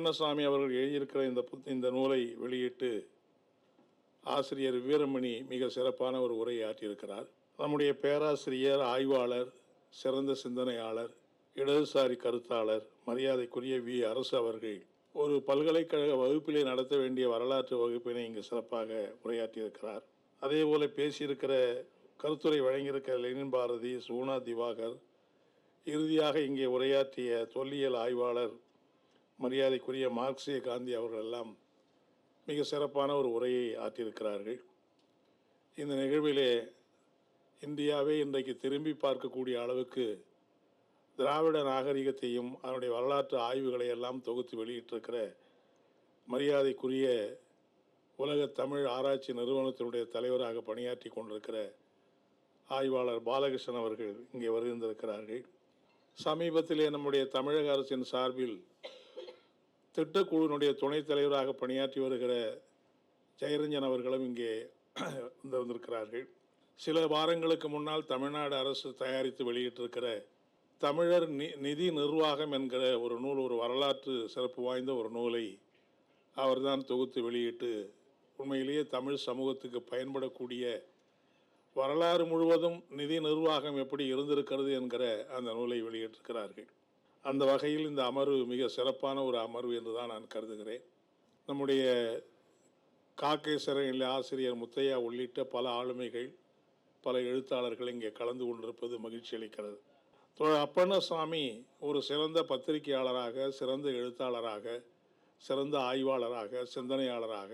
அப்பண்ணசாமி அவர்கள் எழுதியிருக்கிற இந்த புத் இந்த நூலை வெளியிட்டு ஆசிரியர் வீரமணி மிக சிறப்பான ஒரு உரையை ஆற்றியிருக்கிறார். நம்முடைய பேராசிரியர் ஆய்வாளர் சிறந்த சிந்தனையாளர் இடதுசாரி கருத்தாளர் மரியாதைக்குரிய வி. அரசு அவர்கள் ஒரு பல்கலைக்கழக வகுப்பிலே நடத்த வேண்டிய வரலாற்று வகுப்பினை இங்கு சிறப்பாக உரையாற்றியிருக்கிறார். அதே போல பேசியிருக்கிற கருத்துரை வழங்கியிருக்கிற லெனின் பாரதி சூனா திவாகர் இறுதியாக இங்கே உரையாற்றிய தொல்லியல் ஆய்வாளர் மரியாதைக்குரிய மார்க்சிய காந்தி அவர்கள் எல்லாம் மிக சிறப்பான ஒரு உரையை ஆற்றியிருக்கிறார்கள். இந்த நிகழ்விலே இந்தியாவை இன்றைக்கு திரும்பி பார்க்கக்கூடிய அளவுக்கு திராவிட நாகரிகத்தையும் அதனுடைய வரலாற்று ஆய்வுகளை எல்லாம் தொகுத்து வெளியிட்டிருக்கிற மரியாதைக்குரிய உலக தமிழ் ஆராய்ச்சி நிறுவனத்தினுடைய தலைவராக பணியாற்றி கொண்டிருக்கிற ஆய்வாளர் பாலகிருஷ்ணன் அவர்கள் இங்கே வருகின்றிருக்கிறார்கள். சமீபத்திலே நம்முடைய தமிழக அரசின் சார்பில் திட்டக்குழுவினுடைய துணைத் தலைவராக பணியாற்றி வருகிற ஜெயரஞ்சன் அவர்களும் இங்கே வந்து வந்திருக்கிறார்கள். சில வாரங்களுக்கு முன்னால் தமிழ்நாடு அரசு தயாரித்து வெளியிட்டிருக்கிற தமிழர் நி நிதி நிர்வாகம் என்கிற ஒரு நூல் ஒரு வரலாற்று சிறப்பு வாய்ந்த ஒரு நூலை அவர்தான் தொகுத்து வெளியிட்டு உண்மையிலேயே தமிழ் சமூகத்துக்கு பயன்படக்கூடிய வரலாறு முழுவதும் நிதி நிர்வாகம் எப்படி இருந்திருக்கிறது என்கிற அந்த நூலை வெளியிட்டிருக்கிறார்கள். அந்த வகையில் இந்த அமர்வு மிக சிறப்பான ஒரு அமர்வு என்று தான் நான் கருதுகிறேன். நம்முடைய காக்கேசரன் ஆசிரியர் முத்தையா உள்ளிட்ட பல ஆளுமைகள் பல எழுத்தாளர்கள் இங்கே கலந்து கொண்டிருப்பது மகிழ்ச்சி அளிக்கிறது. அப்பண்ணசாமி ஒரு சிறந்த பத்திரிகையாளராக சிறந்த எழுத்தாளராக சிறந்த ஆய்வாளராக சிந்தனையாளராக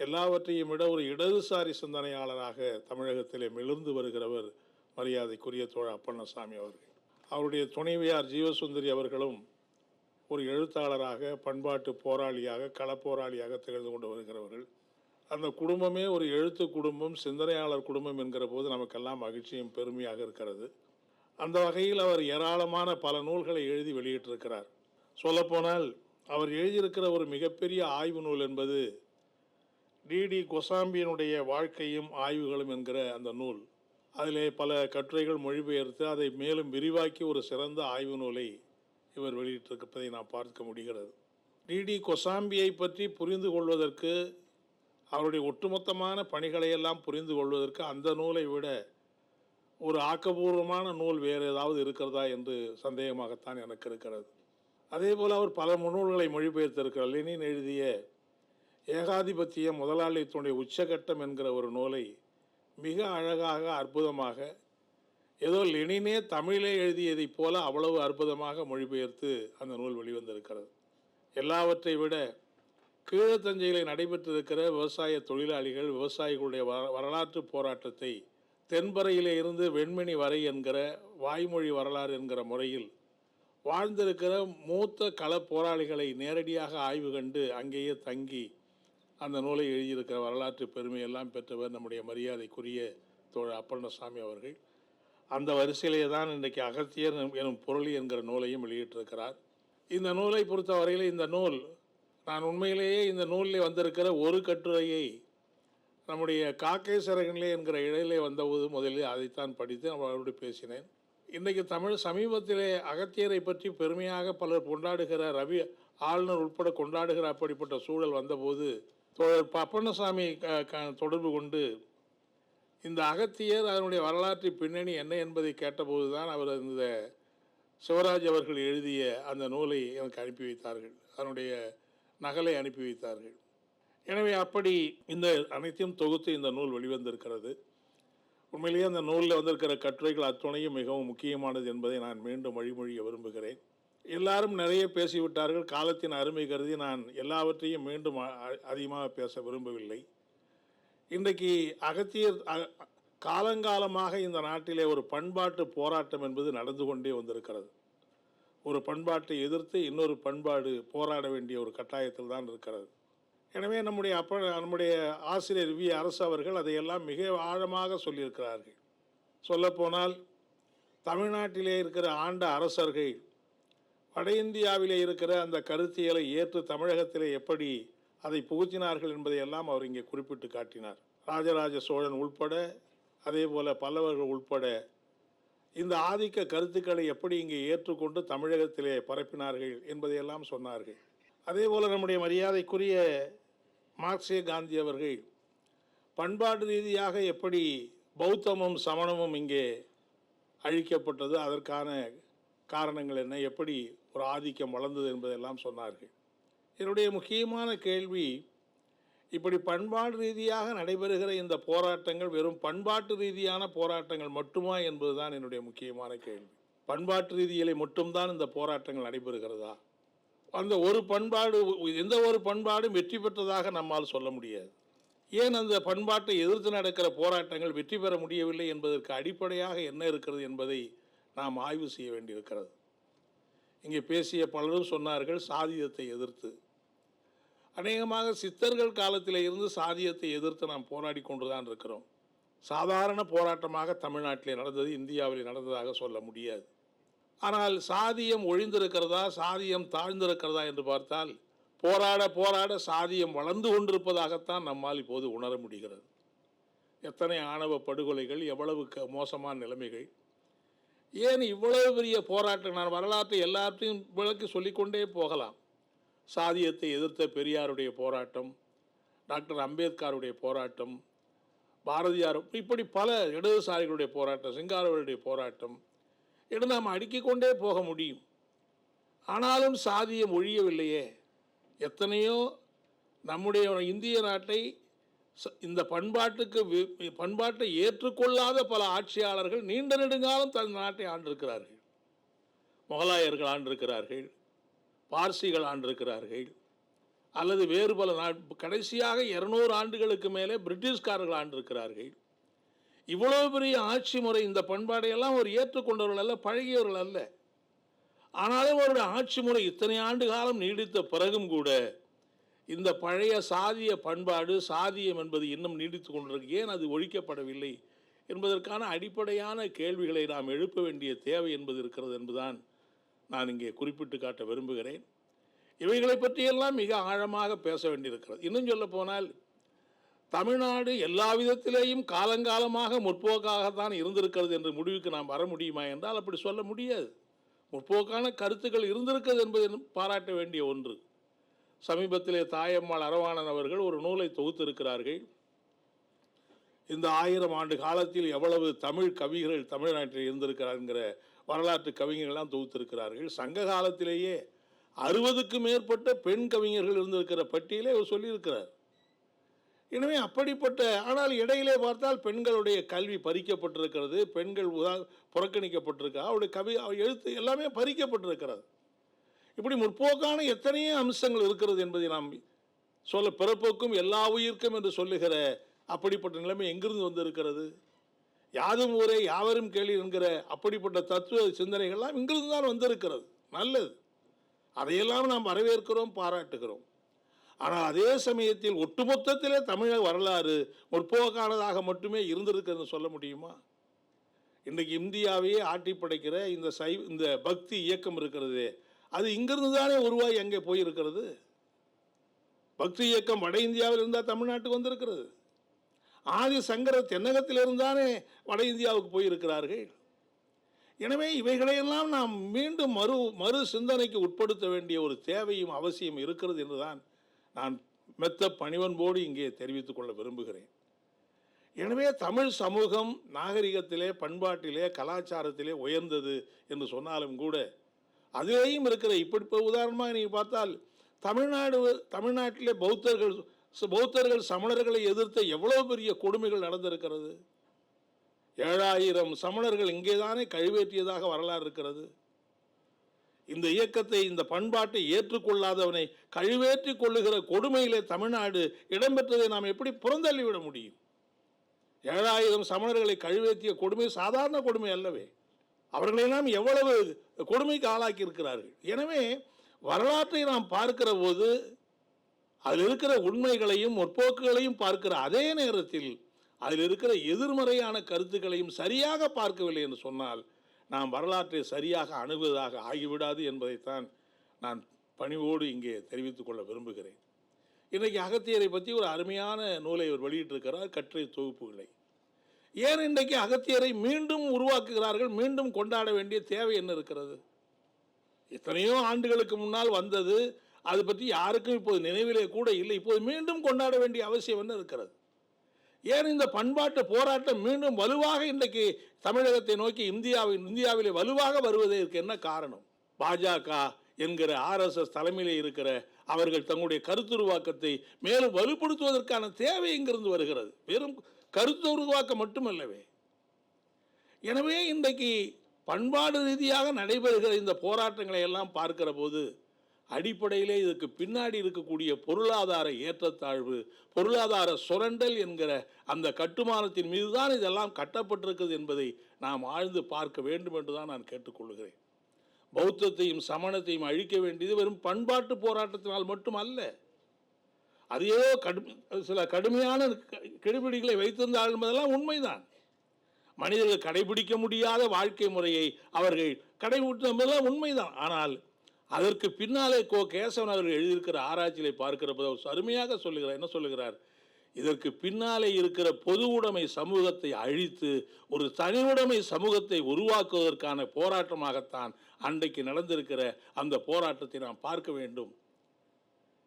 எல்லாவற்றையும் விட ஒரு இடதுசாரி சிந்தனையாளராக தமிழகத்திலே மிளர்ந்து வருகிறவர் மரியாதைக்குரிய தோழ அப்பண்ணசாமி அவர்கள். அவருடைய துணைவியார் ஜீவசுந்தரி அவர்களும் ஒரு எழுத்தாளராக பண்பாட்டு போராளியாக களப்போராளியாக திகழ்ந்து கொண்டு வருகிறவர்கள். அந்த குடும்பமே ஒரு எழுத்து குடும்பம் சிந்தனையாளர் குடும்பம் என்கிற போது நமக்கெல்லாம் மகிழ்ச்சியும் பெருமையாக இருக்கிறது. அந்த வகையில் அவர் ஏராளமான பல நூல்களை எழுதி வெளியிட்டிருக்கிறார். சொல்லப்போனால் அவர் எழுதியிருக்கிற ஒரு மிகப்பெரிய ஆய்வு நூல் என்பது டிடி கொசாம்பியனுடைய வாழ்க்கையும் ஆய்வுகளும் என்கிற அந்த நூல். அதிலே பல கட்டுரைகள் மொழிபெயர்த்து அதை மேலும் விரிவாக்கி ஒரு சிறந்த ஆய்வு நூலை இவர் வெளியிட்டிருப்பதை நாம் பார்க்க முடிகிறது. டிடி கொசாம்பியை பற்றி புரிந்து கொள்வதற்கு அவருடைய ஒட்டுமொத்தமான பணிகளை எல்லாம் புரிந்து கொள்வதற்கு அந்த நூலை விட ஒரு ஆக்கபூர்வமான நூல் வேறு ஏதாவது இருக்கிறதா என்று சந்தேகமாகத்தான் எனக்கு இருக்கிறது. அதே போல் அவர் பல முன்னூல்களை மொழிபெயர்த்திருக்கிறார். லெனின் எழுதிய ஏகாதிபத்திய முதலாளித்துவனுடைய உச்சகட்டம் என்கிற ஒரு நூலை மிக அழகாக அற்புதமாக ஏதோ லெனினே தமிழிலே எழுதியதைப் போல அவ்வளவு அற்புதமாக மொழிபெயர்த்து அந்த நூல் வெளிவந்திருக்கிறது. எல்லாவற்றை விட கீழத்தஞ்சையில் நடைபெற்றிருக்கிற விவசாய தொழிலாளிகள் விவசாயிகளுடைய வரலாற்று போராட்டத்தை தென்பறையிலே இருந்து வெண்மணி வரை என்கிற வாய்மொழி வரலாறு என்கிற முறையில் வாழ்ந்திருக்கிற மூத்த கள போராளிகளை நேரடியாக ஆய்வு கண்டு அங்கேயே தங்கி அந்த நூலை எழுதியிருக்கிற வரலாற்று பெருமையெல்லாம் பெற்றவர் நம்முடைய மரியாதைக்குரிய தோழர் அப்பண்ணசாமி அவர்கள். அந்த வரிசையிலே தான் இன்றைக்கு அகத்தியர் எனும் பொருளி என்கிற நூலையும் வெளியிட்டிருக்கிறார். இந்த நூலை பொறுத்தவரையில் இந்த நூல் நான் உண்மையிலேயே இந்த நூலில் வந்திருக்கிற ஒரு கட்டுரையை நம்முடைய காக்கை சரகனிலே என்கிற இடையிலே வந்தபோது முதலில் அதைத்தான் படித்து அவரோடு பேசினேன். இன்றைக்கு தமிழ் சமீபத்திலே அகத்தியரை பற்றி பெருமையாக பலர் கொண்டாடுகிற ரவி ஆளுநர் உட்பட கொண்டாடுகிற அப்படிப்பட்ட சூழல் வந்தபோது தோழர் பப்பண்ணசாமி க- க- தொடர்பு கொண்டு இந்த அகத்தியர் அதனுடைய வரலாற்று பின்னணி என்ன என்பதை கேட்டபோது தான் அவர் இந்த சிவராஜ் அவர்கள் எழுதிய அந்த நூலை எனக்கு அனுப்பி வைத்தார்கள். அதனுடைய நகலை அனுப்பி வைத்தார்கள். எனவே அப்படி இந்த அனைத்தையும் தொகுத்து இந்த நூல் வெளிவந்திருக்கிறது. உண்மையிலேயே அந்த நூலில் வந்திருக்கிற கட்டுரைகள் அத்துணையும் மிகவும் முக்கியமானது என்பதை நான் மீண்டும் வழிமொழிய விரும்புகிறேன். எல்லாரும் நிறைய பேசிவிட்டார்கள். காலத்தின் அருமை கருதி நான் எல்லாவற்றையும் மீண்டும் அ- அதிகமாக பேச விரும்பவில்லை. இன்றைக்கு அகத்தியர் அ- காலங்காலமாக இந்த நாட்டிலே ஒரு பண்பாட்டு போராட்டம் என்பது நடந்து கொண்டே வந்திருக்கிறது. ஒரு பண்பாட்டை எதிர்த்து இன்னொரு பண்பாடு போராட வேண்டிய ஒரு கட்டாயத்தில் தான் இருக்கிறது. எனவே நம்முடைய அப்ப நம்முடைய ஆசிரியர் வி. அரசு அவர்கள் அதையெல்லாம் மிக ஆழமாக சொல்லியிருக்கிறார்கள். சொல்லப்போனால் தமிழ்நாட்டிலே இருக்கிற ஆண்ட அரசர்கள் வட இந்தியாவிலே இருக்கிற அந்த கருத்தியலை ஏற்று தமிழகத்திலே எப்படி அதை புகுத்தினார்கள் என்பதையெல்லாம் அவர் இங்கே குறிப்பிட்டு காட்டினார். ராஜராஜ சோழன் உள்பட அதே போல பல்லவர்கள் உள்பட இந்த ஆதிக்க கருத்துக்களை எப்படி இங்கே ஏற்றுக்கொண்டு தமிழகத்திலே பரப்பினார்கள் என்பதையெல்லாம் சொன்னார்கள். அதே போல் நம்முடைய மரியாதைக்குரிய மார்க்சிய காந்தி அவர்கள் பண்பாட்டு ரீதியாக எப்படி பௌத்தமும் சமணமும் இங்கே அழிக்கப்பட்டது அதற்கான காரணங்கள் என்ன? எப்படி ஒரு ஆதிக்கம் வளர்ந்தது என்பதெல்லாம் சொன்னார்கள். என்னுடைய முக்கியமான கேள்வி இப்படி பண்பாடு ரீதியாக நடைபெறுகிற இந்த போராட்டங்கள் வெறும் பண்பாட்டு ரீதியான போராட்டங்கள் மட்டுமா என்பதுதான் என்னுடைய முக்கியமான கேள்வி. பண்பாட்டு ரீதியிலே மட்டும்தான் இந்த போராட்டங்கள் நடைபெறுகிறதா? அந்த ஒரு பண்பாடு எந்த ஒரு பண்பாடும் வெற்றி பெற்றதாக நம்மால் சொல்ல முடியாது. ஏன் அந்த பண்பாட்டை எதிர்த்து நடக்கிற போராட்டங்கள் வெற்றி பெற முடியவில்லை என்பதற்கு அடிப்படையாக என்ன இருக்கிறது என்பதை நாம் ஆய்வு செய்ய வேண்டியிருக்கிறது. இங்கே பேசிய பலரும் சொன்னார்கள் சாதியத்தை எதிர்த்து. அநேகமாக சித்தர்கள் காலத்தில் இருந்து சாதியத்தை எதிர்த்து நாம் போராடி கொண்டுதான் இருக்கிறோம். சாதாரண போராட்டமாக தமிழ்நாட்டிலே நடந்தது இந்தியாவில் நடந்ததாக சொல்ல முடியாது. ஆனால் சாதியம் ஒழிந்திருக்கிறதா சாதியம் தாழ்ந்திருக்கிறதா என்று பார்த்தால் போராட போராட சாதியம் வளர்ந்து கொண்டிருப்பதாகத்தான் நம்மால் இப்போது உணர முடிகிறது. எத்தனை ஆணவ படுகொலைகள் எவ்வளவு க மோசமான நிலைமைகள் ஏன் இவ்வளவு பெரிய போராட்டம்? நான் வரலாற்றை எல்லாத்தையும் விளக்கி சொல்லிக்கொண்டே போகலாம். சாதியத்தை எதிர்த்த பெரியாருடைய போராட்டம் டாக்டர் அம்பேத்கருடைய போராட்டம் பாரதியார் இப்படி பல இடதுசாரிகளுடைய போராட்டம் சிங்காரவருடைய போராட்டம் என்று நாம் அடுக்கிக்கொண்டே போக முடியும். ஆனாலும் சாதியம் ஒழியவில்லையே. எத்தனையோ நம்முடைய இந்திய நாட்டை இந்த பண்பாட்டுக்கு வி- பண்பாட்டை ஏற்றுக்கொள்ளாத பல ஆட்சியாளர்கள் நீண்ட நெடுங்காலம் தன் நாட்டை ஆண்டிருக்கிறார்கள். முகலாயர்கள் ஆண்டிருக்கிறார்கள். பார்சிகள் ஆண்டிருக்கிறார்கள். அல்லது வேறு பல நாட் கடைசியாக இருநூறு ஆண்டுகளுக்கு மேலே பிரிட்டிஷ்காரர்கள் ஆண்டிருக்கிறார்கள். இவ்வளோ பெரிய ஆட்சி முறை இந்த பண்பாடையெல்லாம் ஒரு ஏற்றுக்கொண்டவர்கள் அல்ல பழகியவர்கள் அல்ல. ஆனாலும் அவருடைய ஆட்சி முறை இத்தனை ஆண்டு காலம் நீடித்த பிறகும் கூட இந்த பழைய சாதிய பண்பாடு சாதியம் என்பது இன்னும் நீடித்து கொண்டிருக்கு. ஏன் அது ஒழிக்கப்படவில்லை என்பதற்கான அடிப்படையான கேள்விகளை நாம் எழுப்ப வேண்டிய தேவை என்பது இருக்கிறது என்பதுதான் நான் இங்கே குறிப்பிட்டு காட்ட விரும்புகிறேன். இவைகளை பற்றியெல்லாம் மிக ஆழமாக பேச வேண்டியிருக்கிறது. இன்னும் சொல்ல போனால் தமிழ்நாடு எல்லா விதத்திலேயும் காலங்காலமாக முற்போக்காகத்தான் இருந்திருக்கிறது என்ற முடிவுக்கு நாம் வர முடியுமா என்றால் அப்படி சொல்ல முடியாது. முற்போக்கான கருத்துக்கள் இருந்திருக்கிறது என்பது பாராட்ட வேண்டிய ஒன்று. சமீபத்திலே தாயம்மாள் அரவாணன் அவர்கள் ஒரு நூலை தொகுத்திருக்கிறார்கள். இந்த ஆயிரம் ஆண்டு காலத்தில் எவ்வளவு தமிழ் கவிகள் தமிழ்நாட்டில் இருந்திருக்கிறாருங்கிற வரலாற்று கவிஞர்கள்லாம் தொகுத்திருக்கிறார்கள். சங்க காலத்திலேயே அறுபதுக்கு மேற்பட்ட பெண் கவிஞர்கள் இருந்திருக்கிற பட்டியலை அவர் சொல்லியிருக்கிறார். எனவே அப்படிப்பட்ட ஆனால் இடையிலே பார்த்தால் பெண்களுடைய கல்வி பறிக்கப்பட்டிருக்கிறது பெண்கள் உதா புறக்கணிக்கப்பட்டிருக்கா அவருடைய கவி அவர் எழுத்து எல்லாமே பறிக்கப்பட்டிருக்கிறது. இப்படி முற்போக்கான எத்தனையோ அம்சங்கள் இருக்கிறது என்பதை நாம் சொல்ல பிறப்போக்கும் எல்லா உயிர்க்கும் என்று சொல்லுகிற அப்படிப்பட்ட நிலைமை எங்கிருந்து வந்திருக்கிறது? யாதும் ஊரே யாவரும் கேள்வி என்கிற அப்படிப்பட்ட தத்துவ சிந்தனைகள்லாம் இங்கிருந்து தான் வந்திருக்கிறது. நல்லது. அதையெல்லாம் நாம் வரவேற்கிறோம் பாராட்டுகிறோம். ஆனால் அதே சமயத்தில் ஒட்டுமொத்தத்திலே தமிழக வரலாறு முற்போக்கானதாக மட்டுமே இருந்திருக்குன்னு சொல்ல முடியுமா? இன்றைக்கு இந்தியாவையே ஆட்டி படைக்கிற இந்த சை இந்த பக்தி இயக்கம் இருக்கிறது அது இங்கிருந்து தானே உருவாகி அங்கே போயிருக்கிறது? பக்தி இயக்கம் வட இந்தியாவில் இருந்தால் தமிழ்நாட்டுக்கு வந்திருக்கிறது. ஆதி சங்கர தென்னகத்தில் இருந்தானே வட இந்தியாவுக்கு போயிருக்கிறார்கள். எனவே இவைகளையெல்லாம் நாம் மீண்டும் மறு மறு சிந்தனைக்கு உட்படுத்த வேண்டிய ஒரு தேவையும் அவசியம் இருக்கிறது என்றுதான் நான் மெத்த பணிவன்போடு இங்கே தெரிவித்துக் கொள்ள விரும்புகிறேன். எனவே தமிழ் சமூகம் நாகரிகத்திலே பண்பாட்டிலே கலாச்சாரத்திலே உயர்ந்தது என்று சொன்னாலும் கூட அதிலேயும் இருக்கிற இப்படி இப்போ உதாரணமாக நீங்கள் பார்த்தால் தமிழ்நாடு தமிழ்நாட்டிலே பௌத்தர்கள் பௌத்தர்கள் சமணர்களை எதிர்த்த எவ்வளோ பெரிய கொடுமைகள் நடந்திருக்கிறது? ஏழாயிரம் சமணர்கள் இங்கேதானே கழிவேற்றியதாக வரலாறு இருக்கிறது. இந்த இயக்கத்தை இந்த பண்பாட்டை ஏற்றுக்கொள்ளாதவனை கழிவேற்றி கொள்ளுகிற கொடுமையிலே தமிழ்நாடு இடம்பெற்றதை நாம் எப்படி புறந்தள்ளிவிட முடியும்? ஏழாயிரம் சமணர்களை கழுவேற்றிய கொடுமை சாதாரண கொடுமை அல்லவே. அவர்களெல்லாம் எவ்வளவு கொடுமைக்கு ஆளாக்கி இருக்கிறார்கள் எனவே வரலாற்றை நாம் பார்க்கிற போது அதில் இருக்கிற உண்மைகளையும் முற்போக்குகளையும் பார்க்கிற அதே நேரத்தில் அதில் இருக்கிற எதிர்மறையான கருத்துக்களையும் சரியாக பார்க்கவில்லை என்று சொன்னால் நாம் வரலாற்றை சரியாக அணுகுவதாக ஆகிவிடாது என்பதைத்தான் நான் பணிவோடு இங்கே தெரிவித்துக் கொள்ள விரும்புகிறேன். இன்றைக்கு அகத்தியரை பற்றி ஒரு அருமையான நூலை அவர் வெளியிட்டிருக்கிறார் கற்றை தொகுப்புகளை. ஏன் இன்றைக்கு அகத்தியரை மீண்டும் உருவாக்குகிறார்கள்? மீண்டும் கொண்டாட வேண்டிய தேவை என்ன இருக்கிறது? எத்தனையோ ஆண்டுகளுக்கு முன்னால் வந்தது. அதை பற்றி யாருக்கும் இப்போது நினைவிலே கூட இல்லை. இப்போது மீண்டும் கொண்டாட வேண்டிய அவசியம் என்ன இருக்கிறது? ஏன் இந்த பண்பாட்டு போராட்டம் மீண்டும் வலுவாக இன்றைக்கு தமிழகத்தை நோக்கி இந்தியாவில் இந்தியாவிலே வலுவாக வருவதற்கு என்ன காரணம்? பாஜக என்கிற ஆர்எஸ்எஸ் தலைமையிலே இருக்கிற அவர்கள் தங்களுடைய கருத்துருவாக்கத்தை மேலும் வலுப்படுத்துவதற்கான தேவை இங்கிருந்து வருகிறது. வெறும் கருத்து உருவாக்கம் மட்டுமல்லவே. எனவே இன்றைக்கு பண்பாடு ரீதியாக நடைபெறுகிற இந்த போராட்டங்களை எல்லாம் பார்க்கிற போது அடிப்படையிலே இதுக்கு பின்னாடி இருக்கக்கூடிய பொருளாதார ஏற்றத்தாழ்வு பொருளாதார சுரண்டல் என்கிற அந்த கட்டுமானத்தின் மீது தான் இதெல்லாம் கட்டப்பட்டிருக்கிறது என்பதை நாம் ஆழ்ந்து பார்க்க வேண்டும் என்று தான் நான் கேட்டுக்கொள்கிறேன். பௌத்தத்தையும் சமணத்தையும் அழிக்க வேண்டியது வெறும் பண்பாட்டு போராட்டத்தினால் மட்டும் அல்ல அது ஏதோ கடு சில கடுமையான கெடுபிடிகளை வைத்திருந்தார்கள் என்பதெல்லாம் உண்மைதான். மனிதர்கள் கடைபிடிக்க முடியாத வாழ்க்கை முறையை அவர்கள் கடைபிடித்த என்பதெல்லாம் உண்மைதான். ஆனால் அதற்கு பின்னாலே கோ கேசவன் அவர்கள் எழுதியிருக்கிற ஆராய்ச்சியை பார்க்கிற போது அவர் அருமையாக சொல்லுகிறார். என்ன சொல்லுகிறார்? இதற்கு பின்னாலே இருக்கிற பொது உடைமை சமூகத்தை அழித்து ஒரு தனி உடைமை சமூகத்தை உருவாக்குவதற்கான போராட்டமாகத்தான் அன்றைக்கு நடந்திருக்கிற அந்த போராட்டத்தை நாம் பார்க்க வேண்டும்.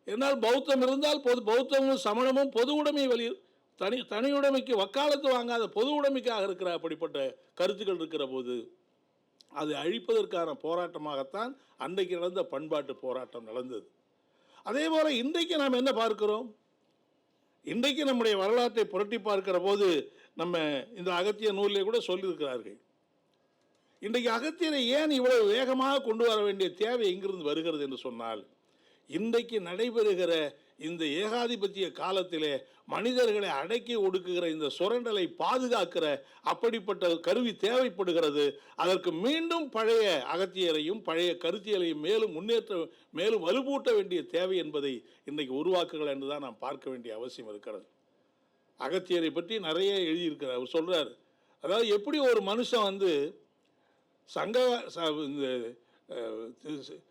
என்னால் பௌத்தம் இருந்தால் பொது பௌத்தமும் சமணமும் பொது உடைமை வழி தனி தனி உடைமைக்கு வக்காலத்து வாங்காத பொது உடைமைக்காக இருக்கிற அப்படிப்பட்ட கருத்துக்கள் இருக்கிற போது அது அழிப்பதற்கான போராட்டமாகத்தான் அன்றைக்கு நடந்த பண்பாட்டு போராட்டம் நடந்தது. அதே போல் இன்றைக்கு நாம் என்ன பார்க்கிறோம்? இன்றைக்கு நம்முடைய வரலாற்றை புரட்டி பார்க்கிற போது நம்ம இந்த அகத்திய நூலிலே கூட சொல்லியிருக்கிறார்கள். இன்றைக்கு அகத்தியரை ஏன் இவ்வளவு வேகமாக கொண்டு வர வேண்டிய தேவை எங்கிருந்து வருகிறது என்று சொன்னால் இன்றைக்கு நடைபெறுகிற இந்த ஏகாதிபத்திய காலத்திலே மனிதர்களை அடக்கி ஒடுக்குகிற இந்த சுரண்டலை பாதுகாக்கிற அப்படிப்பட்ட கருவி தேவைப்படுகிறது. அதற்கு மீண்டும் பழைய அகத்தியரையும் பழைய கருத்தியலையும் மேலும் முன்னேற்ற மேலும் வலுப்பூட்ட வேண்டிய தேவை என்பதை இன்றைக்கு உருவாக்குகள் என்று தான் நாம் பார்க்க வேண்டிய அவசியம் இருக்கிறது. அகத்தியரை பற்றி நிறைய எழுதியிருக்கிறார். அவர் சொல்கிறார் அதாவது எப்படி ஒரு மனுஷன் வந்து சங்க ச- இந்த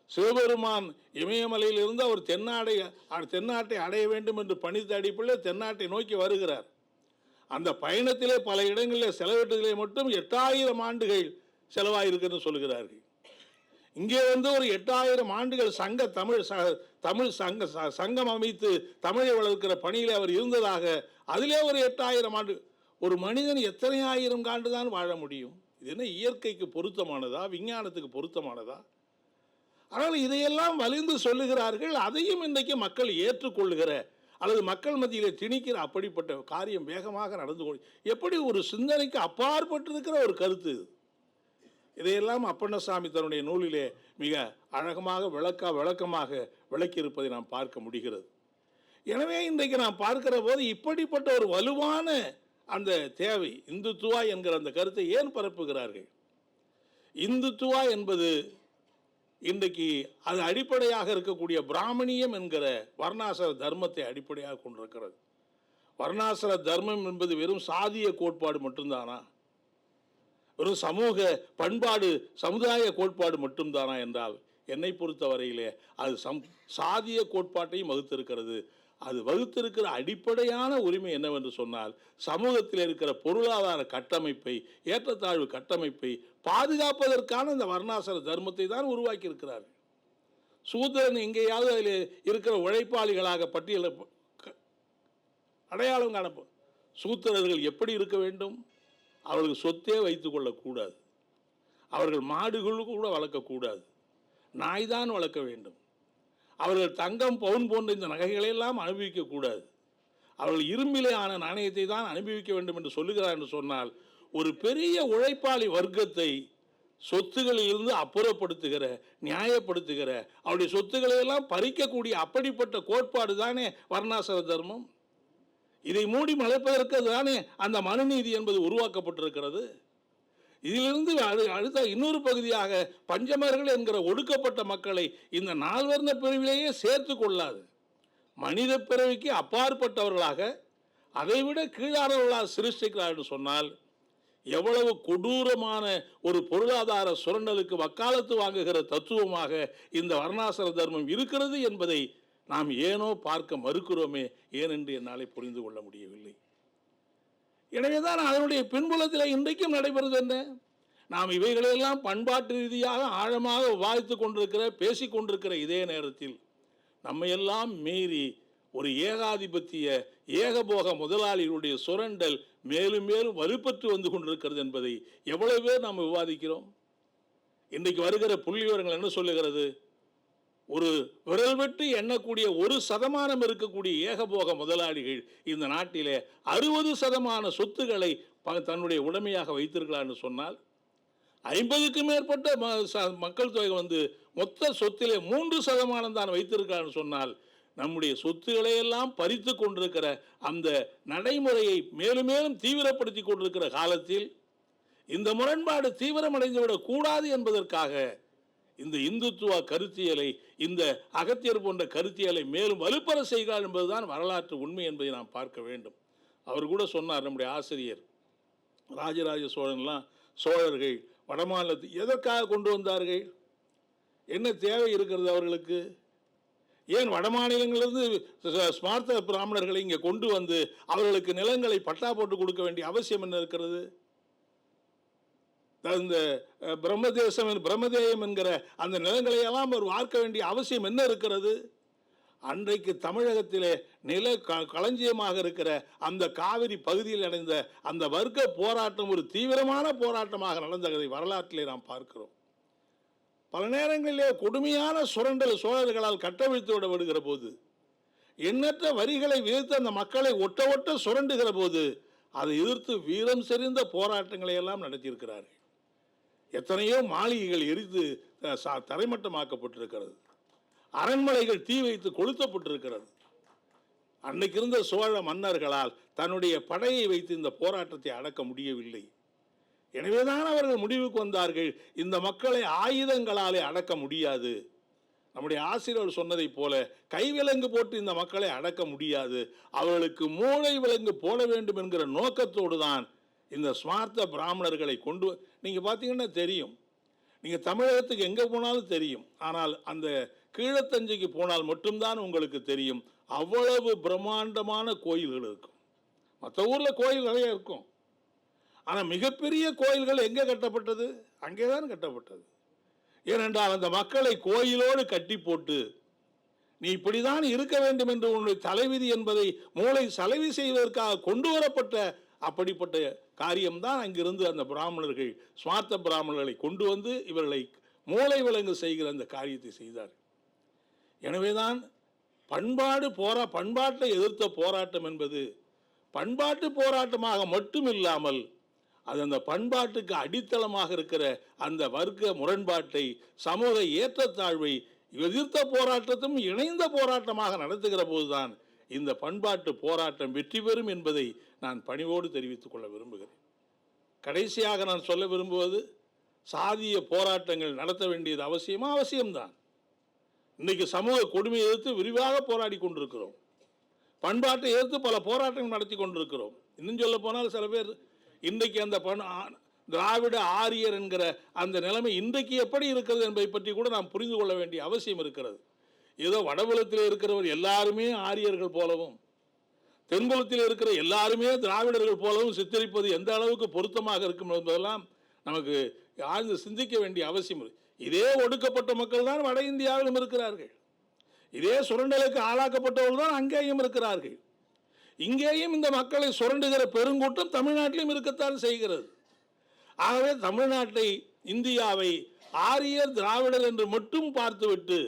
சிவபெருமான் இமயமலையிலிருந்து அவர் தென்னாடை தென்னாட்டை அடைய வேண்டும் என்று பணித்த அடிப்படையில் தென்னாட்டை நோக்கி வருகிறார். அந்த பயணத்திலே பல இடங்களில் செலவிட்டதிலே மட்டும் எட்டாயிரம் ஆண்டுகள் செலவாயிருக்குன்னு சொல்கிறார்கள். இங்கே வந்து ஒரு எட்டாயிரம் ஆண்டுகள் சங்க தமிழ் ச- தமிழ் சங்க ச- சங்கம் அமைத்து தமிழை வளர்க்கிற பணியில் அவர் இருந்ததாக அதிலே ஒரு எட்டாயிரம் ஆண்டு ஒரு மனிதன் எத்தனை ஆயிரம் ஆண்டு தான் வாழ முடியும்? இது என்ன இயற்கைக்கு பொருத்தமானதா? விஞ்ஞானத்துக்கு பொருத்தமானதா? ஆனால் இதையெல்லாம் வலிந்து சொல்லுகிறார்கள் அதையும் இன்றைக்கு மக்கள் ஏற்றுக்கொள்ளுகிற அல்லது மக்கள் மத்தியில் திணிக்கிற அப்படிப்பட்ட காரியம் வேகமாக நடந்து கொள் எப்படி ஒரு சிந்தனைக்கு அப்பாற்பட்டிருக்கிற ஒரு கருத்து இது. இதையெல்லாம் அப்பண்ணசாமி தன்னுடைய நூலிலே மிக அழகமாக விளக்கா விளக்கமாக விளக்கியிருப்பதை நாம் பார்க்க முடிகிறது. எனவே இன்றைக்கு நாம் பார்க்கிற போது இப்படிப்பட்ட ஒரு வலுவான அந்த தேவை இந்துத்துவா என்கிற அந்த கருத்தை ஏன் பரப்புகிறார்கள்? இந்துத்துவா என்பது இன்றைக்கு அது அடிப்படையாக இருக்கக்கூடிய பிராமணியம் என்கிற வர்ணாசிர தர்மத்தை அடிப்படையாக கொண்டிருக்கிறது. வர்ணாசிர தர்மம் என்பது வெறும் சாதிய கோட்பாடு மட்டும்தானா? வெறும் சமூக பண்பாடு சமுதாய கோட்பாடு மட்டும்தானா என்றால் என்னை பொறுத்தவரையிலே அது சம் சாதிய கோட்பாட்டையும் வகுத்திருக்கிறது. அது வகுத்திருக்கிற அடிப்படையான உரிமை என்னவென்று சொன்னால் சமூகத்தில் இருக்கிற பொருளாதார கட்டமைப்பை ஏற்றத்தாழ்வு கட்டமைப்பை பாதுகாப்பதற்கான இந்த வர்ணாசிர தர்மத்தை தான் உருவாக்கி சூத்திரன் எங்கேயாவது அதில் இருக்கிற உழைப்பாளிகளாக பட்டியல க- அடையாளம் காணப்போ சூத்திரர்கள் எப்படி இருக்க வேண்டும்? அவர்கள் சொத்தே வைத்து கொள்ளக்கூடாது. அவர்கள் மாடுகள் கூட வளர்க்கக்கூடாது. நாய் தான் வளர்க்க வேண்டும். அவர்கள் தங்கம் பவுன் போன்ற இந்த நகைகளை எல்லாம் அனுபவிக்கக்கூடாது அவர்கள் இரும்பிலே ஆன நாணயத்தை தான் அனுபவிக்க வேண்டும் என்று சொல்லுகிறார் என்று சொன்னால் ஒரு பெரிய உழைப்பாளி வர்க்கத்தை சொத்துகளில் இருந்து அப்புறப்படுத்துகிற நியாயப்படுத்துகிற அவருடைய சொத்துக்களை எல்லாம் பறிக்கக்கூடிய அப்படிப்பட்ட கோட்பாடு தானே வர்ணாசிர தர்மம்? இதை மூடி மலைப்பதற்கு தானே அந்த மனுநீதி என்பது உருவாக்கப்பட்டிருக்கிறது? இதிலிருந்து அடு- அடுத்த இன்னொரு பகுதியாக பஞ்சமர்கள் என்கிற ஒடுக்கப்பட்ட மக்களை இந்த நால்வர்ண பிரிவிலேயே சேர்த்து கொள்ளாது. மனித பிறவிக்கு அப்பாற்பட்டவர்களாக அதைவிட கீழானவர்களாக சிருஷ்டிக்கிறார் என்று சொன்னால் எவ்வளவு கொடூரமான ஒரு பொருளாதார சுரண்டலுக்கு வக்காலத்து வாங்குகிற தத்துவமாக இந்த வர்ணாசர தர்மம் இருக்கிறது என்பதை நாம் ஏனோ பார்க்க மறுக்கிறோமே ஏனென்று என்னாலே புரிந்து கொள்ள முடியவில்லை. எனவே தான் அதனுடைய பின்புலத்தில் இன்றைக்கும் நடைபெறுது என்ன? நாம் இவைகளெல்லாம் பண்பாட்டு ரீதியாக ஆழமாக விவாதித்து கொண்டிருக்கிற பேசிக் கொண்டிருக்கிற இதே நேரத்தில் நம்மையெல்லாம் மீறி ஒரு ஏகாதிபத்திய ஏகபோக முதலாளிகளுடைய சுரண்டல் மேலும் மேலும் வலுப்பற்று வந்து கொண்டிருக்கிறது என்பதை எவ்வளவு பேர் நாம் விவாதிக்கிறோம் இன்றைக்கு வருகிற புள்ளி விவரங்கள் என்ன சொல்லுகிறது? ஒரு விரல் விட்டு எண்ணக்கூடிய ஒரு சதமானம் இருக்கக்கூடிய ஏகபோக முதலாளிகள் இந்த நாட்டிலே அறுபது சதமான சொத்துக்களை ப- தன்னுடைய உடைமையாக வைத்திருக்கலாம்னு சொன்னால் ஐம்பதுக்கும் மேற்பட்ட ம- ச- மக்கள் தொகை வந்து மொத்த சொத்திலே மூன்று சதமானம் தான் வைத்திருக்கிறான்னு சொன்னால் நம்முடைய சொத்துக்களை எல்லாம் பறித்து கொண்டிருக்கிற அந்த நடைமுறையை மேலும் மேலும் தீவிரப்படுத்தி கொண்டிருக்கிற காலத்தில் இந்த முரண்பாடு தீவிரமடைந்துவிடக் கூடாது என்பதற்காக இந்த இந்துத்துவ கருத்தியலை இந்த அகத்தியர் போன்ற கருத்தியலை மேலும் வலுப்பெற செய்கிறார் என்பதுதான் வரலாற்று உண்மை என்பதை நாம் பார்க்க வேண்டும் அவர் கூட சொன்னார் நம்முடைய ஆசிரியர் ராஜராஜ சோழன்லாம் சோழர்கள் வடமாநிலத்து எதற்காக கொண்டு வந்தார்கள் என்ன தேவை இருக்கிறது அவர்களுக்கு ஏன் வடமாநிலங்களிலிருந்து ச- ஸ்மார்த்த பிராமணர்களை இங்கே கொண்டு வந்து அவர்களுக்கு நிலங்களை பட்டா போட்டு கொடுக்க வேண்டிய அவசியம் என்ன இருக்கிறது இந்த பிரம்மதேசம் பிரம்மதேயம் என்கிற அந்த நிலங்களை எல்லாம் அவர் வார்க்க வேண்டிய அவசியம் என்ன இருக்கிறது? அன்றைக்கு தமிழகத்திலே நில க- களஞ்சியமாக இருக்கிற அந்த காவிரி பகுதியில் அடைந்த அந்த வர்க்க போராட்டம் ஒரு தீவிரமான போராட்டமாக நடந்ததை வரலாற்றிலே நாம் பார்க்கிறோம். பல நேரங்களிலே கொடுமையான சுரண்டல் சோழர்களால் கட்டவிழ்த்து விடப்படுகிற போது எண்ணற்ற வரிகளை விதித்து அந்த மக்களை ஒட்ட ஒட்ட சுரண்டுகிற போது அதை எதிர்த்து வீரம் செறிந்த போராட்டங்களை எல்லாம் நடத்தியிருக்கிறார்கள். எத்தனையோ மாளிகைகள் எரித்து தரைமட்டமாக்கப்பட்டிருக்கிறது. அரண்மனைகள் தீ வைத்து கொளுத்தப்பட்டிருக்கிறது. அன்னைக்கு இருந்த சோழ மன்னர்களால் தன்னுடைய படையை வைத்து இந்த போராட்டத்தை அடக்க முடியவில்லை. எனவேதான் அவர்கள் முடிவுக்கு வந்தார்கள் இந்த மக்களை ஆயுதங்களாலே அடக்க முடியாது. நம்முடைய ஆசிரியர் சொன்னதைப் போல கைவிலங்கு போட்டு இந்த மக்களை அடக்க முடியாது. அவர்களுக்கு மூளை விலங்கு போட வேண்டும் என்கிற நோக்கத்தோடு தான் இந்த ஸ்மார்த்த பிராமணர்களை கொண்டு நீங்கள் பார்த்தீங்கன்னா தெரியும். நீங்கள் தமிழகத்துக்கு எங்கே போனாலும் தெரியும். ஆனால் அந்த கீழத்தஞ்சைக்கு போனால் மட்டும்தான் உங்களுக்கு தெரியும். அவ்வளவு பிரம்மாண்டமான கோயில்கள் இருக்கும். மற்ற ஊரில் கோயில் நிறைய இருக்கும். ஆனால் மிகப்பெரிய கோயில்கள் எங்கே கட்டப்பட்டது? அங்கே தான் கட்டப்பட்டது. ஏனென்றால் அந்த மக்களை கோயிலோடு கட்டி போட்டு நீ இப்படிதான் இருக்க வேண்டும் என்று உன்னுடைய தலைவிதி என்பதை மூளை சலவி செய்வதற்காக கொண்டு வரப்பட்ட அப்படிப்பட்ட காரியம்தான் அங்கிருந்து அந்த பிராமணர்கள் சுவார்த்த பிராமணர்களை கொண்டு வந்து இவர்களை மூளை விலங்கு செய்கிற அந்த காரியத்தை செய்தார் எனவேதான் பண்பாடு போரா பண்பாட்டை எதிர்த்த போராட்டம் என்பது பண்பாட்டு போராட்டமாக மட்டும் இல்லாமல் அது அந்த பண்பாட்டுக்கு அடித்தளமாக இருக்கிற அந்த வர்க்க முரண்பாட்டை சமூக ஏற்றத்தாழ்வை எதிர்த்த போராட்டத்தும் இணைந்த போராட்டமாக நடத்துகிற போதுதான் இந்த பண்பாட்டு போராட்டம் வெற்றி பெறும் என்பதை நான் பணிவோடு தெரிவித்துக் கொள்ள விரும்புகிறேன். கடைசியாக நான் சொல்ல விரும்புவது சாதிய போராட்டங்கள் நடத்த வேண்டியது அவசியமா? அவசியம்தான். இன்றைக்கு சமூக கொடுமையை எதிர்த்து விரிவாக போராடி கொண்டிருக்கிறோம். பண்பாட்டை எதிர்த்து பல போராட்டங்கள் நடத்தி கொண்டிருக்கிறோம். இன்னும் சொல்ல போனால் சில பேர் இன்றைக்கு அந்த பண் ஆ- திராவிட ஆரியர் என்கிற அந்த நிலைமை இன்றைக்கு எப்படி இருக்கிறது என்பதை பற்றி கூட நாம் புரிந்து கொள்ள வேண்டிய அவசியம் இருக்கிறது. ஏதோ வடபுலத்தில் இருக்கிறவர் எல்லாருமே ஆரியர்கள் போலவும் தென்புலத்தில் இருக்கிற எல்லாருமே திராவிடர்கள் போலவும் சித்தரிப்பது எந்த அளவுக்கு பொருத்தமாக இருக்கும் என்பதெல்லாம் நமக்கு ஆழ்ந்து சிந்திக்க வேண்டிய அவசியம் இதே ஒடுக்கப்பட்ட மக்கள் தான் வட இந்தியாவிலும் இருக்கிறார்கள். இதே சுரண்டலுக்கு ஆளாக்கப்பட்டவர்கள் தான் அங்கேயும் இருக்கிறார்கள். இங்கேயும் இந்த மக்களை சுரண்டுகிற பெருங்கூட்டம் தமிழ்நாட்டிலும் இருக்கத்தான் செய்கிறது. ஆகவே தமிழ்நாட்டை இந்தியாவை ஆரியர் திராவிடர் என்று மட்டும் பார்த்துவிட்டு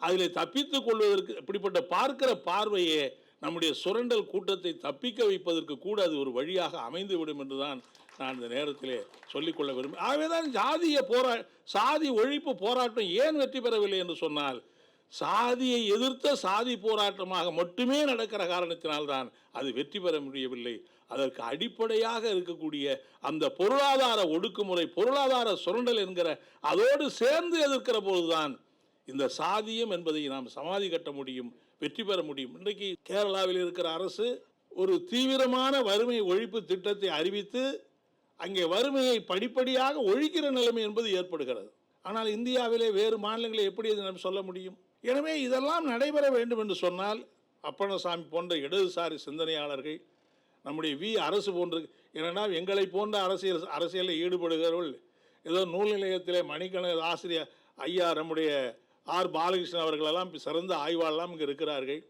அதில் தப்பித்துக் கொள்வதற்கு இப்படிப்பட்ட பார்க்கிற பார்வையே நம்முடைய சுரண்டல் கூட்டத்தை தப்பிக்க வைப்பதற்கு கூட அது ஒரு வழியாக அமைந்துவிடும் என்றுதான் நான் இந்த நேரத்திலே சொல்லிக்கொள்ள விரும்புகிறேன். ஆகவேதான் ஜாதிய போரா சாதி ஒழிப்பு போராட்டம் ஏன் வெற்றி பெறவில்லை என்று சொன்னால் சாதியை எதிர்த்த சாதி போராட்டமாக மட்டுமே நடக்கிற காரணத்தினால்தான் அது வெற்றி பெற முடியவில்லை. அதற்கு அடிப்படையாக இருக்கக்கூடிய அந்த பொருளாதார ஒடுக்குமுறை பொருளாதார சுரண்டல் என்கிற அதோடு சேர்ந்து எதிர்க்கிற போதுதான் இந்த சாதியம் என்பதை நாம் சமாதி கட்ட முடியும். வெற்றி பெற முடியும். இன்றைக்கு கேரளாவில் இருக்கிற அரசு ஒரு தீவிரமான வறுமை ஒழிப்பு திட்டத்தை அறிவித்து அங்கே வறுமையை படிப்படியாக ஒழிக்கிற நிலைமை என்பது ஏற்படுகிறது. ஆனால் இந்தியாவிலே வேறு மாநிலங்களை எப்படி இது நாம் சொல்ல முடியும்? எனவே இதெல்லாம் நடைபெற வேண்டும் என்று சொன்னால் அப்பணசாமி போன்ற இடதுசாரி சிந்தனையாளர்கள் நம்முடைய வி அரசு போன்று ஏன்னா எங்களை போன்ற அரசியல் அரசியலில் ஈடுபடுகிறவர்கள் ஏதோ நூல் நிலையத்திலே மணிக்கணக்கு ஆசிரியர் ஐயா நம்முடைய ஆர் பாலகிருஷ்ணன் அவர்களெல்லாம் சிறந்த ஆய்வாளெல்லாம் இங்கே இருக்கிறார்கள்.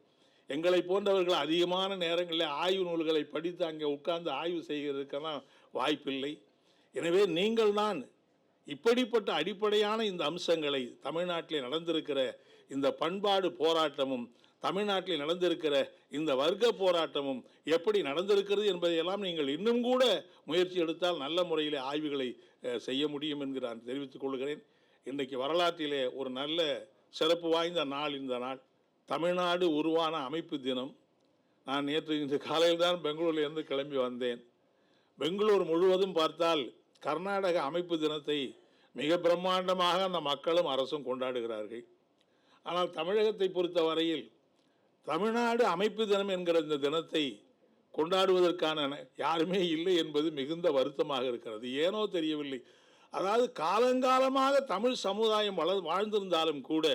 எங்களை போன்றவர்கள் அதிகமான நேரங்களில் ஆய்வு நூல்களை படித்து அங்கே உட்கார்ந்து ஆய்வு செய்கிறதுக்கெல்லாம் வாய்ப்பில்லை. எனவே நீங்கள் தான் இப்படிப்பட்ட அடிப்படையான இந்த அம்சங்களை தமிழ்நாட்டில் நடந்திருக்கிற இந்த பண்பாடு போராட்டமும் தமிழ்நாட்டில் நடந்திருக்கிற இந்த வர்க்க போராட்டமும் எப்படி நடந்திருக்கிறது என்பதையெல்லாம் நீங்கள் இன்னும் கூட முயற்சி எடுத்தால் நல்ல முறையில் ஆய்வுகளை செய்ய முடியும் என்கிறான் தெரிவித்துக் கொள்கிறேன். இன்றைக்கு வரலாற்றிலே ஒரு நல்ல சிறப்பு வாய்ந்த நாள் இந்த நாள். தமிழ்நாடு உருவான அமைப்பு தினம். நான் நேற்று இன்று காலையில் தான் பெங்களூர்லேருந்து கிளம்பி வந்தேன். பெங்களூர் முழுவதும் பார்த்தால் கர்நாடக அமைப்பு தினத்தை மிக பிரம்மாண்டமாக அந்த மக்களும் அரசும் கொண்டாடுகிறார்கள். ஆனால் தமிழகத்தை பொறுத்த வரையில் தமிழ்நாடு அமைப்பு தினம் என்கிற இந்த தினத்தை கொண்டாடுவதற்கான யாருமே இல்லை என்பது மிகுந்த வருத்தமாக இருக்கிறது. ஏனோ தெரியவில்லை. அதாவது காலங்காலமாக தமிழ் சமுதாயம் வள வாழ்ந்திருந்தாலும் கூட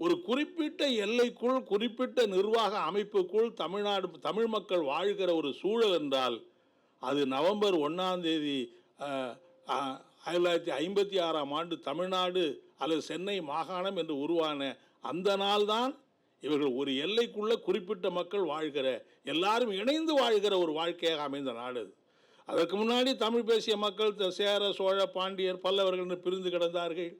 ஒரு குறிப்பிட்ட எல்லைக்குள் குறிப்பிட்ட நிர்வாக அமைப்புக்குள் தமிழ்நாடு தமிழ் மக்கள் வாழ்கிற ஒரு சூழல் என்றால் அது நவம்பர் ஒன்றாம் தேதி ஆயிரத்தி தொள்ளாயிரத்தி ஐம்பத்தி ஆறாம் ஆண்டு தமிழ்நாடு அல்லது சென்னை மாகாணம் என்று உருவான அந்த நாள்தான் இவர்கள் ஒரு எல்லைக்குள்ள குறிப்பிட்ட மக்கள் வாழ்கிற எல்லாரும் இணைந்து வாழ்கிற ஒரு வாழ்க்கையாக அமைந்த நாடு அது. அதற்கு முன்னாடி தமிழ் பேசிய மக்கள் சேர சோழ பாண்டியர் பல்லவர்கள் பிரிந்து கிடந்தார்கள்.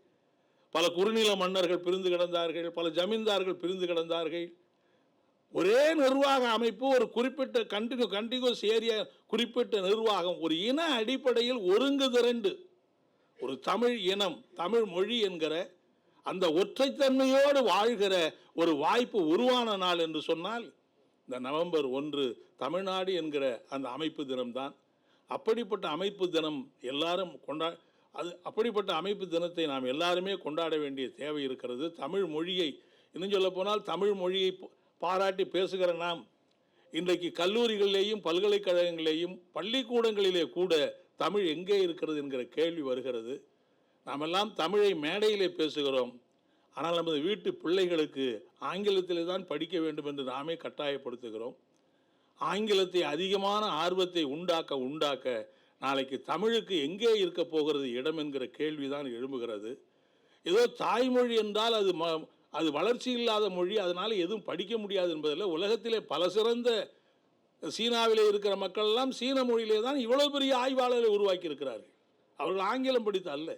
பல குறுநில மன்னர்கள் பிரிந்து கிடந்தார்கள். பல ஜமீன்தார்கள் பிரிந்து கிடந்தார்கள். ஒரே நிர்வாக அமைப்பு ஒரு குறிப்பிட்ட கண்டினியூ கண்டினியூஸ் ஏரியா குறிப்பிட்ட நிர்வாகம். ஒரு இன அடிப்படையில் ஒருங்கு திரண்டு. ஒரு தமிழ் இனம் தமிழ் மொழி என்கிற அந்த ஒற்றைத்தன்மையோடு வாழ்கிற ஒரு வாய்ப்பு உருவான நாள் என்று சொன்னால் இந்த நவம்பர் ஒன்று தமிழ்நாடு என்கிற அந்த அமைப்பு தினம்தான். அப்படிப்பட்ட அமைப்பு தினம் எல்லாரும் கொண்டா அது அப்படிப்பட்ட அமைப்பு தினத்தை நாம் எல்லாருமே கொண்டாட வேண்டிய தேவை இருக்கிறது. தமிழ் மொழியை இன்னும் சொல்ல போனால் தமிழ் மொழியை பாராட்டி பேசுகிற நாம் இன்றைக்கு கல்லூரிகளிலேயும் பல்கலைக்கழகங்களிலேயும் பள்ளிக்கூடங்களிலே கூட தமிழ் எங்கே இருக்கிறது என்கிற கேள்வி வருகிறது. நாமெல்லாம் தமிழை மேடையிலே பேசுகிறோம். ஆனால் நமது வீட்டு பிள்ளைகளுக்கு ஆங்கிலத்திலே தான் படிக்க வேண்டும் என்று நாமே கட்டாயப்படுத்துகிறோம். ஆங்கிலத்தை அதிகமான ஆர்வத்தை உண்டாக்க உண்டாக்க நாளைக்கு தமிழுக்கு எங்கே இருக்க போகிறது இடம் என்கிற கேள்விதான் எழும்புகிறது. ஏதோ தாய்மொழி என்றால் அது ம அது வளர்ச்சி இல்லாத மொழி அதனால் எதுவும் படிக்க முடியாது என்பதில் உலகத்திலே பல சிறந்த சீனாவிலே இருக்கிற மக்கள் எல்லாம் சீன மொழியிலே தான் இவ்வளோ பெரிய ஆய்வாளர்களை உருவாக்கி இருக்கிறார்கள் அவர்கள் ஆங்கிலம் படித்த அல்ல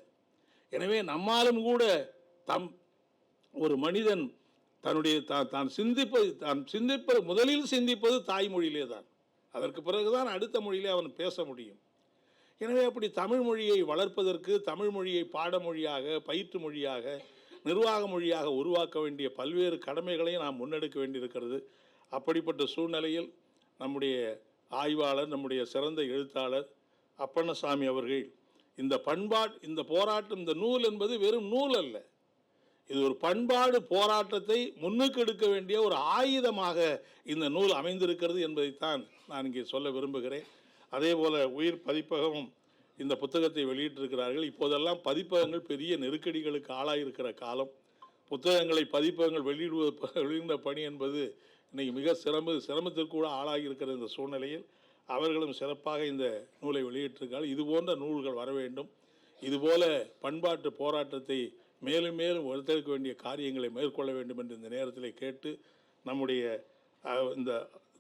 எனவே நம்மாலும் கூட தம் ஒரு மனிதன் தன்னுடைய தான் தான் சிந்திப்பது தான் சிந்திப்பது முதலில் சிந்திப்பது தாய்மொழியிலே தான் அதற்கு பிறகுதான் அடுத்த மொழியிலே அவன் பேச முடியும். எனவே அப்படி தமிழ் மொழியை வளர்ப்பதற்கு தமிழ் மொழியை பாடமொழியாக பயிற்று மொழியாக நிர்வாக மொழியாக உருவாக்க வேண்டிய பல்வேறு கடமைகளை நாம் முன்னெடுக்க வேண்டியிருக்கிறது. அப்படிப்பட்ட சூழ்நிலையில் நம்முடைய ஆய்வாளர் நம்முடைய சிறந்த எழுத்தாளர் அப்பண்ணசாமி அவர்கள் இந்த பண்பாட் இந்த போராட்டம் இந்த நூல் என்பது வெறும் நூல் அல்ல. இது ஒரு பண்பாடு போராட்டத்தை முன்னுக்கு எடுக்க வேண்டிய ஒரு ஆயுதமாக இந்த நூல் அமைந்திருக்கிறது என்பதைத்தான் நான் இங்கே சொல்ல விரும்புகிறேன். அதே போல் உயிர் பதிப்பகமும் இந்த புத்தகத்தை வெளியிட்டிருக்கிறார்கள். இப்போதெல்லாம் பதிப்பகங்கள் பெரிய நெருக்கடிகளுக்கு ஆளாயிருக்கிற காலம். புத்தகங்களை பதிப்பகங்கள் வெளியிடுவது வெளியிடுற பணி என்பது இன்றைக்கி மிக சிரம சிரமத்திற்கு கூட ஆளாகியிருக்கிற இந்த சூழ்நிலையில் அவர்களும் சிறப்பாக இந்த நூலை வெளியிட்டிருக்கார்கள் இது போன்ற நூல்கள் வர வேண்டும். இதுபோல பண்பாட்டு போராட்டத்தை மேலும் மேலும் ஒருத்தருக்கு வேண்டிய காரியங்களை மேற்கொள்ள வேண்டும் என்று இந்த நேரத்தில் கேட்டு நம்முடைய இந்த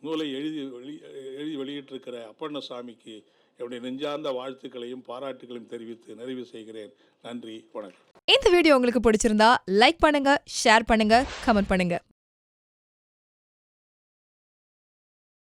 நூலை எழுதி வெளி எழுதி வெளியிட்டிருக்கிற அப்பண்ணசாமிக்கு என்னுடைய நெஞ்சார்ந்த வாழ்த்துக்களையும் பாராட்டுகளையும் தெரிவித்து நிறைவு செய்கிறேன். நன்றி வணக்கம். இந்த வீடியோ உங்களுக்கு பிடிச்சிருந்தா லைக் பண்ணுங்க ஷேர் பண்ணுங்க கமெண்ட் பண்ணுங்க.